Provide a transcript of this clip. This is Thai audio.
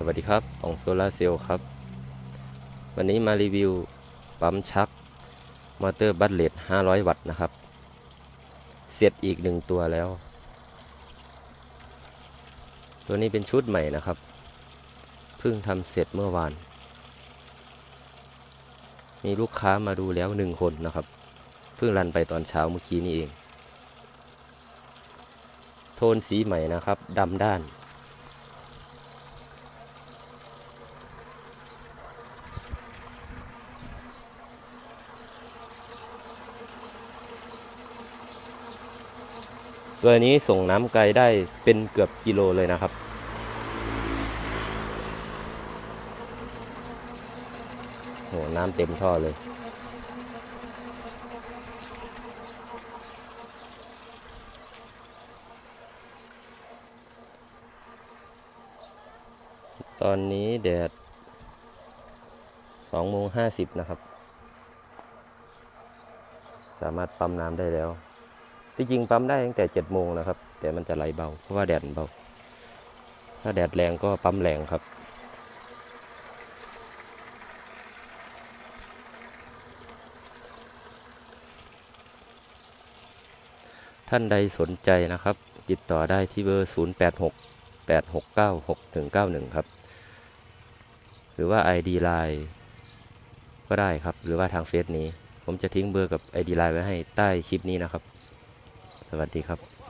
สวัสดีครับองโซลาเซลล์ครับ วันนี้มารีวิว ปั๊มชัก มอเตอร์บัตเลต500 วัตต์นะครับ เสร็จอีกหนึ่งตัวแล้ว ตัวนี้เป็นชุดใหม่นะครับ เพิ่งทำเสร็จเมื่อวาน มีลูกค้ามาดูแล้วหนึ่งคนนะครับ เพิ่งรันไปตอนเช้าเมื่อกี้นี่เอง โทนสีใหม่นะครับดำด้าน ตัวนี้ส่งน้ำไกลได้เป็นเกือบกิโลเลยนะครับ โห น้ำเต็มท่อเลยตอนนี้แดดสองโมงห้าสิบนะครับ สามารถปั๊มน้ำได้แล้ว ที่จริงปั๊มได้ตั้งแต่เจ็ดโมงนะครับ แต่มันจะไหลเบา เพราะว่าแดดเบา ถ้าแดดแรงก็ปั๊มแรงครับ ท่านใดสนใจนะครับ ติดต่อได้ที่เบอร์ 086 869 6191 ครับ หรือว่า ID Line ก็ได้ครับ หรือว่าทางเฟซนี้ ผมจะทิ้งเบอร์กับ ID Line ไว้ให้ใต้คลิปนี้นะครับ สวัสดีครับ